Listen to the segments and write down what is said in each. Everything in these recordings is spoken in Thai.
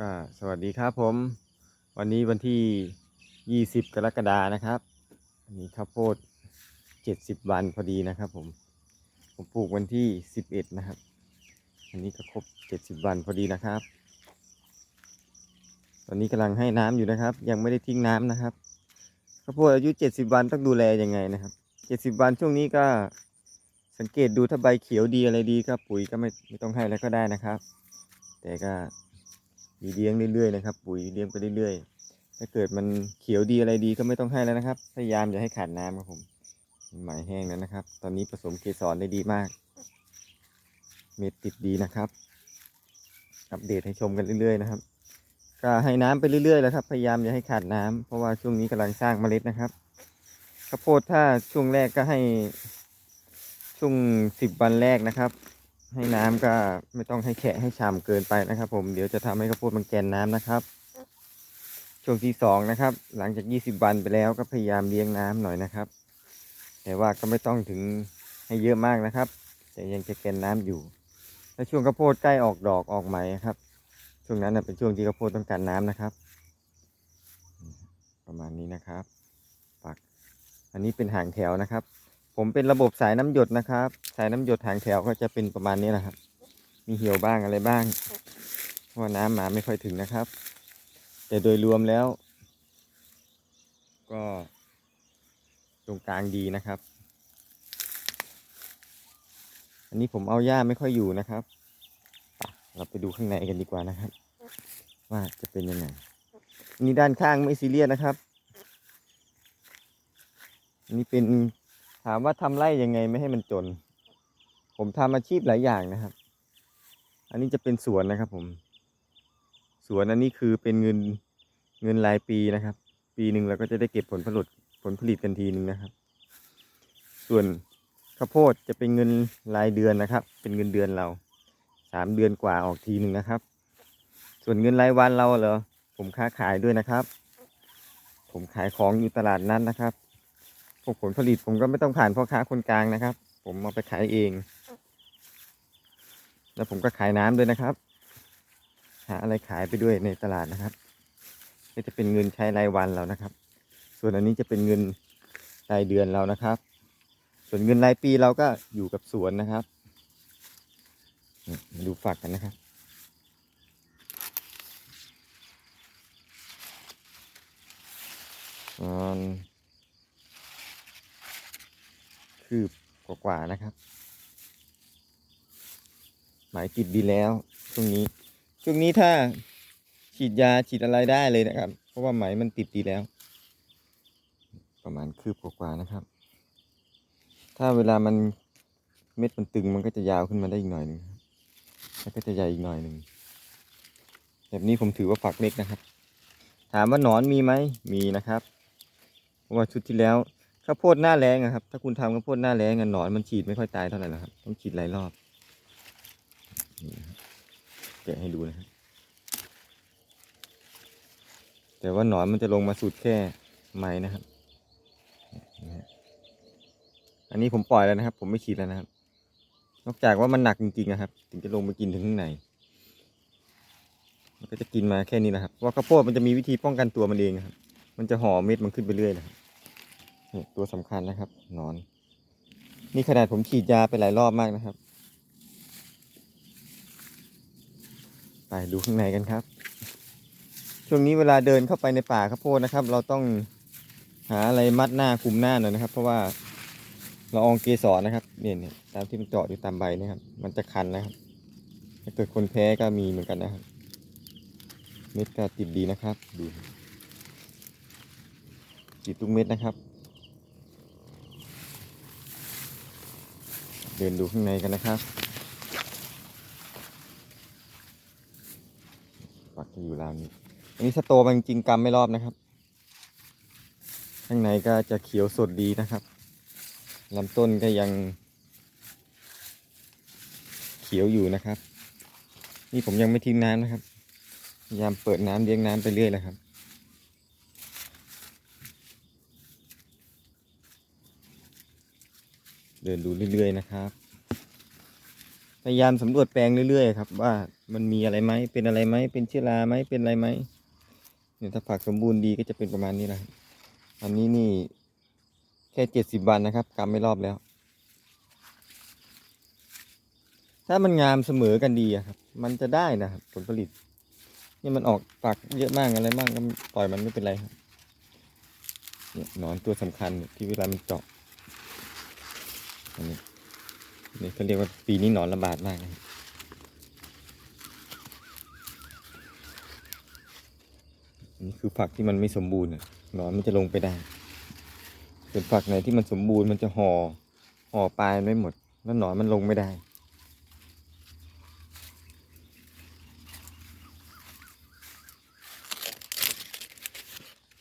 ก็สวัสดีครับผม วันนี้วันที่ 20 กรกฎานะครับอันนี้ข้าวโพด 70 วันพอดีนะครับผม ผมปลูกวันที่ 11 นะครับ อันนี้ก็ครบ 70 วันพอดีนะครับ ตอนนี้กำลังให้น้ำอยู่นะครับ ยังไม่ได้ทิ้งน้ำนะครับข้าวโพดอายุ 70 วันต้องดูแลยังไงนะครับ 70 วันช่วงนี้ก็สังเกตดูถ้าใบเขียวดีอะไรดีก็ปุ๋ยก็ไม่ไม่ต้องให้แล้วก็ได้นะครับ แต่ก็ มีเลี้ยงเรื่อยๆนะครับ ปุ๋ยเลี้ยงไปเรื่อยๆ ถ้าเกิดมันเขียวดีอะไรดีก็ไม่ต้องให้แล้วนะครับ พยายามอย่าให้ขาดน้ำครับผมหมายแห้งแล้วนะครับ ตอนนี้ผสมเกสรได้ดีมาก เม็ดติดดีนะครับ อัปเดตให้ชมกันเรื่อยๆ นะครับ ก็ให้น้ำไปเรื่อยๆแล้วครับ พยายามอย่าให้ขาดน้ำเพราะว่าช่วงนี้กำลังสร้างเมล็ดนะครับ ข้าวโพดถ้าช่วงแรกก็ให้ช่วงสิบวันแรกนะครับ ให้น้ำก็ไม่ต้องให้แฉะให้ฉ่ำเกินไปนะครับ ผมเดี๋ยวจะทำให้ข้าวโพดมันแกนน้ำนะครับ ช่วงที่สองนะครับ หลังจากยี่สิบวันไปแล้วก็พยายามเลี้ยงน้ำหน่อยนะครับ แต่ว่าก็ไม่ต้องถึงให้เยอะมากนะครับ แต่ยังจะแกนน้ำอยู่ถ้าช่วงข้าวโพดใกล้ออกดอกออกไหมครับ ช่วงนั้นเป็นช่วงที่ข้าวโพดต้องการน้ำนะครับ ประมาณนี้นะครับปัก อันนี้เป็นหางแถวนะครับ ผมเป็นระบบสายน้ำหยดนะครับ สายน้ำหยดหางแถวก็จะเป็นประมาณนี้นะครับ มีเหี่ยวบ้างอะไรบ้างเพราะว่าน้ำมาไม่ค่อยถึงนะครับ แต่โดยรวมแล้ว ก็ตรงกลางดีนะครับ อันนี้ผมเอาหญ้าไม่ค่อยอยู่นะครับเราไปดูข้างในกันดีกว่านะครับ ว่าจะเป็นยังไงนนี้ด้านข้างไม่ซีเรียสนะครับนนี้เป็น ถามว่าทำไร่ยังไงไม่ให้มันจน ผมทำอาชีพหลายอย่างนะครับ อันนี้จะเป็นสวนนะครับ ผม สวนอันนี้คือเป็นเงินเงินรายปีนะครับ ปีหนึ่งเราก็จะได้เก็บผลผลิตผลผลิตกันทีหนึ่งนะครับ ส่วนข้าวโพดจะเป็นเงินรายเดือนนะครับ เป็นเงินเดือนเราสามเดือนกว่าออกทีหนึ่งนะครับ ส่วนเงินรายวันเราเหรอผมค้าขายด้วยนะครับ ผมขายของอยู่ตลาดนัดนะครับ พวกผลผลิตผมก็ไม่ต้องผ่านพ่อค้าคนกลางนะครับ ผมเอาไปขายเอง แล้วผมก็ขายน้ำด้วยนะครับ หาอะไรขายไปด้วยในตลาดนะครับ ก็จะเป็นเงินใช้รายวันเรานะครับ ส่วนอันนี้จะเป็นเงินรายเดือนเรานะครับ ส่วนเงินรายปีเราก็อยู่กับสวนนะครับมาดูฝักกันนะครับประมาณ คืบกว่าๆนะครับ หมายติดดีแล้วช่วงนี้ ช่วงนี้ถ้าฉีดยาฉีดอะไรได้เลยนะครับ เพราะว่าไหมมันติดดีแล้ว ประมาณคืบกว่าๆนะครับ ถ้าเวลามันเม็ดมันตึงมันก็จะยาวขึ้นมาได้อีกหน่อยหนึ่งแล้วก็จะใหญ่อีกหน่อยหนึ่งแบบนี้ผมถือว่าฝักเล็กนะครับ ถามว่าหนอนมีไหมมีนะครับ เพราะว่าชุดที่แล้ว ข้าวโพดหน้าแรงอะครับ ถ้าคุณทำข้าวโพดหน้าแรงอะหนอนมันฉีดไม่ค่อยตายเท่าไหร่หรอกครับ ต้องฉีดหลายรอบนี่แกะให้ดูนะครับแต่ว่าหนอนมันจะลงมาสุดแค่ไม้นะครับ อันนี้ผมปล่อยแล้วนะครับ ผมไม่ฉีดแล้วนะครับ นอกจากว่ามันหนักจริงๆนะครับ ถึงจะลงไปกินถึงข้างใน มันก็จะกินมาแค่นี้นะครับ ว่าข้าวโพดมันจะมีวิธีป้องกันตัวมันเองครับ มันจะห่อเม็ดมันขึ้นไปเรื่อยนะครับ นี่ตัวสำคัญนะครับนอน นี่ขนาดผมฉีดยาไปหลายรอบมากนะครับ ไปดูข้างในกันครับ ช่วงนี้เวลาเดินเข้าไปในป่าข้าวโพดนะครับ เราต้องหาอะไรมัดหน้าคุมหน้าหน่อยนะครับ เพราะว่าละอองเกสรนะครับเนี่ยเนี่ยตามที่มันเจาะอยู่ตามใบนะครับ มันจะคันนะครับ ถ้าเกิดคนแพ้ก็มีเหมือนกันนะครับ เม็ดก็ติดดีนะครับดูติดทุกเม็ดนะครับ เดินดูข้างในกันนะครับ ปักอยู่ราวนี้ อันนี้สโตมันจริงๆกำไม่รอบนะครับ ข้างในก็จะเขียวสดดีนะครับลำต้นก็ยัง เขียวอยู่นะครับ นี่ผมยังไม่ทิ้งน้ำนะครับพยายามเปิดน้ำเลี้ยงน้ำไปเรื่อยเลยครับ เดินดูเรื่อยๆนะครับ พยายามสำรวจแปลงเรื่อยๆครับ ว่ามันมีอะไรไหมเป็นอะไรไหมเป็นเชื้อราไหมเป็นอะไรไหมเนี่ยถ้าฝักสมบูรณ์ดีก็จะเป็นประมาณนี้แหละอันนี้นี่แค่เจ็ดสิบวันนะครับกำไม่รอบแล้ว ถ้ามันงามเสมอกันดีครับ มันจะได้นะครับผลผลิต นี่มันออกฝักเยอะมากอะไรมากก็ปล่อยมันไม่เป็นไรครับเนี่ยหนอนตัวสำคัญที่เวลามันเจาะ อันนี้นี่เขาเรียกว่าปีนี้หนอนระบาดมากนะนี่คือฝักที่มันไม่สมบูรณ์หนอนมันจะลงไปได้ส่วนฝักไหนที่มันสมบูรณ์มันจะห่อห่อปลายไม่หมด แล้วหนอนมันลงไม่ได้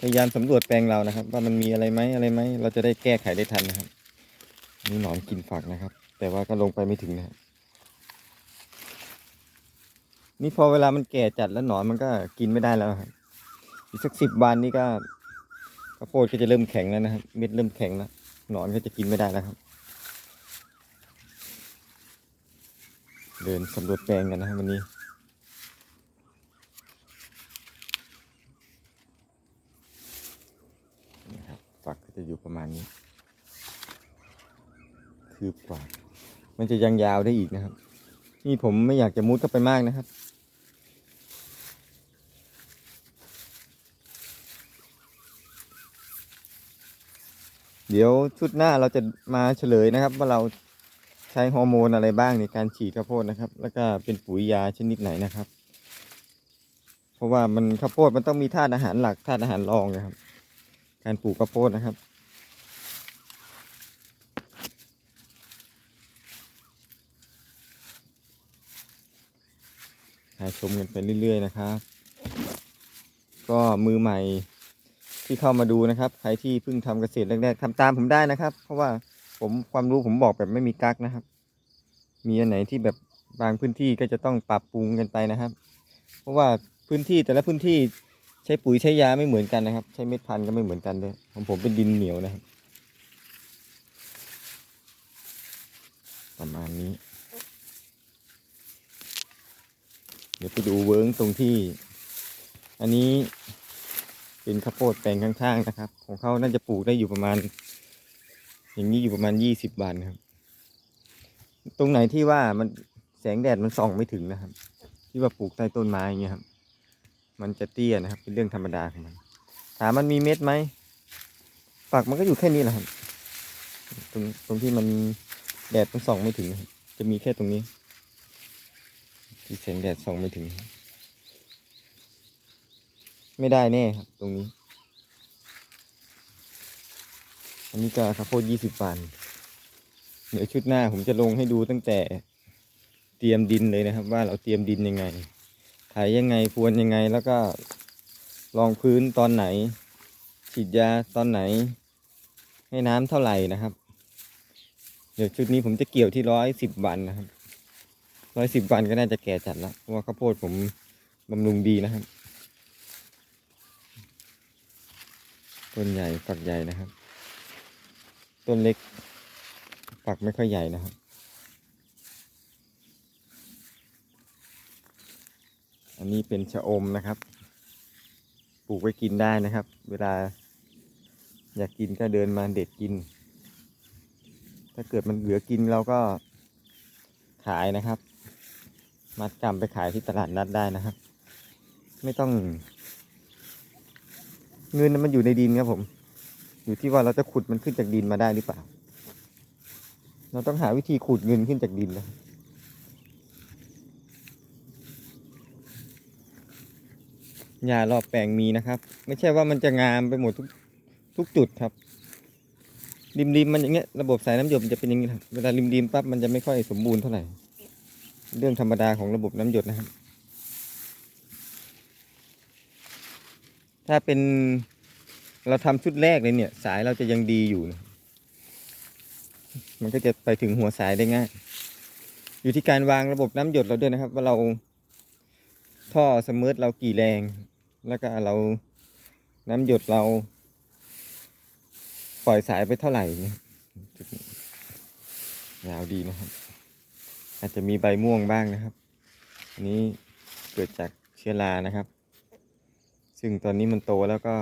พยายามสำรวจแปลงเรานะครับ ว่ามันมีอะไรไหมอะไรไหมเราจะได้แก้ไขได้ทันนะครับ นี่หนอนกินฝักนะครับ แต่ว่าก็ลงไปไม่ถึงนะครับนี่พอเวลามันแก่จัดแล้วหนอนมันก็กินไม่ได้แล้วครับอีกสักสิบวันนี่ก็ข้าวโพดก็จะเริ่มแข็งแล้วนะครับ เม็ดเริ่มแข็งแล้วหนอนก็จะกินไม่ได้แล้วครับ เดินสำรวจแปลงกันนะครับวันนี้นะครับฝักก็จะอยู่ประมาณนี้ คืบกว่ามันจะยังยาวได้อีกนะครับ นี่ผมไม่อยากจะมุดเข้าไปมากนะครับ เดี๋ยวชุดหน้าเราจะมาเฉลยนะครับ ว่าเราใช้ฮอร์โมนอะไรบ้างในการฉีดข้าวโพดนะครับ แล้วก็เป็นปุ๋ยยาชนิดไหนนะครับ เพราะว่ามันข้าวโพดมันต้องมีธาตุอาหารหลักธาตุอาหารรองนะครับ การปลูกข้าวโพดนะครับาชมกันไปเรื่อย ๆ นะครับ ก็มือใหม่ที่เข้ามาดูนะครับ ใครที่เพิ่งทำเกษตรแรกๆทำตามผมได้นะครับ เพราะว่าผมความรู้ผมบอกแบบไม่มีกักนะครับ มีอันไหนที่แบบบางพื้นที่ก็จะต้องปรับปรุงกันไปนะครับ เพราะว่าพื้นที่แต่ละพื้นที่ใช้ปุ๋ยใช้ยาไม่เหมือนกันนะครับ ใช้เม็ดพันธุ์ก็ไม่เหมือนกันด้วยของผมเป็นดินเหนียวนะครับ ประมาณนี้ เดี๋ยวไปดูเวิร์งตรงที่ อันนี้เป็นข้าวโพดแปลงข้างๆนะครับ ของเขาน่าจะปลูกได้อยู่ประมาณ อย่างนี้อยู่ประมาณยี่สิบวันครับ ตรงไหนที่ว่ามันแสงแดดมันส่องไม่ถึงนะครับ ที่ว่าปลูกใต้ต้นไม้อย่างเงี้ยครับ มันจะเตี้ยนะครับ เป็นเรื่องธรรมดาของมันถามมันมีเม็ดไหมฝักมันก็อยู่แค่นี้แหละครับตรงตรงที่มันแดดมันส่องไม่ถึง จะมีแค่ตรงนี้ ที่แสงแดดส่องไม่ถึง ไม่ได้แน่ครับ ตรงนี้ อันนี้ก็ข้าวโพดยี่สิบวันเดี๋ยวชุดหน้าผมจะลงให้ดูตั้งแต่เตรียมดินเลยนะครับ ว่าเราเตรียมดินยังไงถ่ายยังไงพรวนยังไงแล้วก็รองพื้นตอนไหน ฉีดยาตอนไหน ให้น้ำเท่าไหร่นะครับ เดี๋ยวชุดนี้ผมจะเกี่ยวที่ร้อยสิบวันนะครับ ร้อยสิบวันก็น่าจะแก่จัดแล้วเพราะว่าข้าวโพดผมบำรุงดีนะครับ ต้นใหญ่ฝักใหญ่นะครับ ต้นเล็กฝักไม่ค่อยใหญ่นะครับ อันนี้เป็นชะอมนะครับ ปลูกไว้กินได้นะครับ เวลาอยากกินก็เดินมาเด็ดกิน ถ้าเกิดมันเหลือกินเราก็ขายนะครับ มัดจำไปขายที่ตลาดนัดได้นะครับ ไม่ต้อง เงินมันอยู่ในดินครับผม อยู่ที่ว่าเราจะขุดมันขึ้นจากดินมาได้หรือเปล่า เราต้องหาวิธีขุดเงินขึ้นจากดินนะหญ้ารอบแปลงมีนะครับ ไม่ใช่ว่ามันจะงามไปหมดทุกทุกจุดครับ ริมริมมันอย่างเงี้ยระบบสายน้ำหยดมันจะเป็นอย่างนี้ครับเวลาริมริมปั๊บมันจะไม่ค่อยสมบูรณ์เท่าไหร่ เรื่องธรรมดาของระบบน้ำหยดนะครับ ถ้าเป็นเราทำชุดแรกเลยเนี่ย สายเราจะยังดีอยู่นะมันก็จะไปถึงหัวสายได้ง่าย อยู่ที่การวางระบบน้ำหยดเราด้วยนะครับ ว่าเราท่อสมูทเรากี่แรง แล้วก็เราน้ำหยดเรา ปล่อยสายไปเท่าไหร่เนี่ยยาวดีนะครับ อาจจะมีใบม่วงบ้างนะครับอันนี้เกิดจากเชื้อรานะครับ ซึ่งตอนนี้มันโตแล้วก็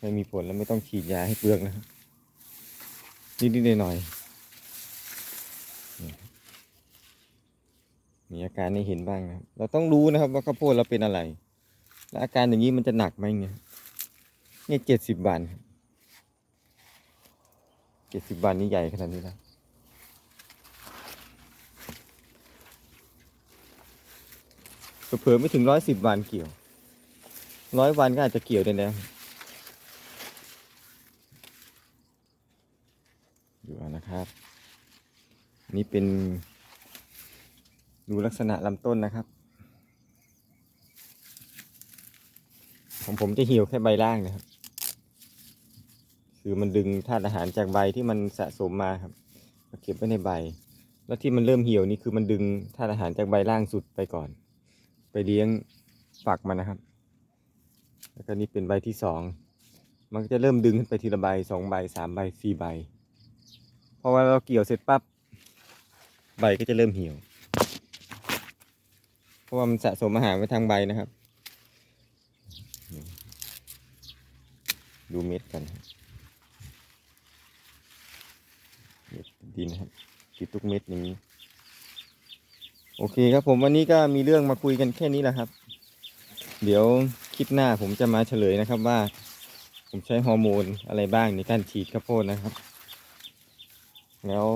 ไม่มีผลแล้วไม่ต้องฉีดยาให้เปลือกนะครับนิดๆหน่อยๆมีอาการให้เห็นบ้างนะครับ เราต้องรู้นะครับว่าข้าวโพดเราเป็นอะไร และอาการอย่างนี้มันจะหนักไหมเนี่ยเนี่ยเจ็ดสิบวันเจ็ดสิบวันนี่ใหญ่ขนาดนี้แล้ว เผลอไม่ถึงร้อยสิบวันเกี่ยวร้อยวันก็อาจจะเกี่ยวได้แล้วดูเอานะครับ นี่เป็น ดูลักษณะลำต้นนะครับ ของผมจะเหี่ยวแค่ใบล่างนะครับ คือมันดึงธาตุอาหารจากใบที่มันสะสมมาครับมาเก็บไว้ในใบ แล้วที่มันเริ่มเหี่ยวนี่คือมันดึงธาตุอาหารจากใบล่างสุดไปก่อน เลี้ยงฝักมันนะครับ แล้วก็นี่เป็นใบที่สอง มันก็จะเริ่มดึงขึ้นไปทีละใบสองใบสามใบสี่ใบ เพราะว่าเราเกี่ยวเสร็จปั๊บใบก็จะเริ่มเหี่ยว เพราะว่ามันสะสมอาหารไว้ทางใบนะครับ ดูเม็ดกันเม็ดดินครับติดทุกเม็ดอย่างนี้ โอเคครับผมวันนี้ก็มีเรื่องมาคุยกันแค่นี้แหละครับ เดี๋ยวคลิปหน้าผมจะมาเฉลยนะครับว่า ผมใช้ฮอร์โมนอะไรบ้างในการฉีดข้าวโพดนะครับ แล้ว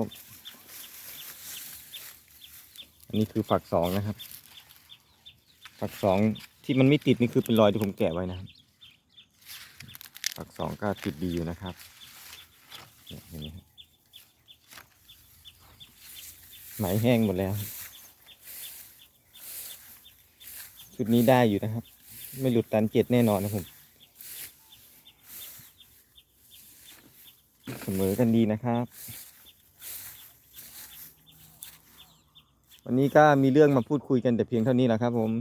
อันนี้คือฝักสองนะครับ ฝักสองที่มันไม่ติดนี่คือเป็นรอยที่ผมแกะไว้นะครับฝักสองก็ติดดีอยู่นะครับเห็นไหมครับไหมแห้งหมดแล้ว ชุดนี้ได้อยู่นะครับ ไม่หลุดตันเจ็ดแน่นอนนะผมเสมอกันดีนะครับ วันนี้ก็มีเรื่องมาพูดคุยกันแต่เพียงเท่านี้แหละครับ ผม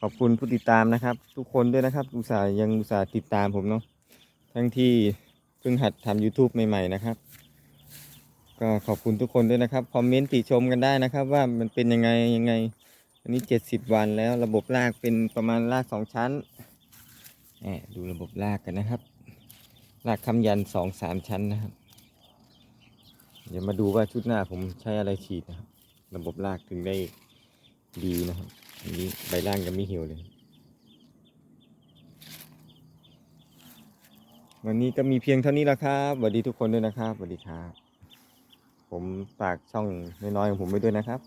ขอบคุณผู้ติดตามนะครับ ทุกคนด้วยนะครับ อุตส่าห์ยังอุตส่าห์ติดตามผมเนาะทั้งที่เพิ่งหัดทำ YouTube ใหม่ๆนะครับ ก็ขอบคุณทุกคนด้วยนะครับ คอมเมนต์ติชมกันได้นะครับ ว่ามันเป็นยังไงยังไง อันนี้เจ็ดสิบวันแล้วระบบรากเป็นประมาณรากสองชั้นแอบดูระบบรากกันนะครับ รากคำยันสองสามชั้นนะครับ เดี๋ยวมาดูว่าชุดหน้าผมใช้อะไรฉีดนะครับ ระบบรากถึงได้ดีนะครับอันนี้ใบล่างยังไม่เหี่ยวเลย วันนี้ก็มีเพียงเท่านี้แล้วครับสวัสดีทุกคนด้วยนะครับสวัสดีครับ ผมฝากช่องน้อยๆของผมไว้ด้วยนะครับ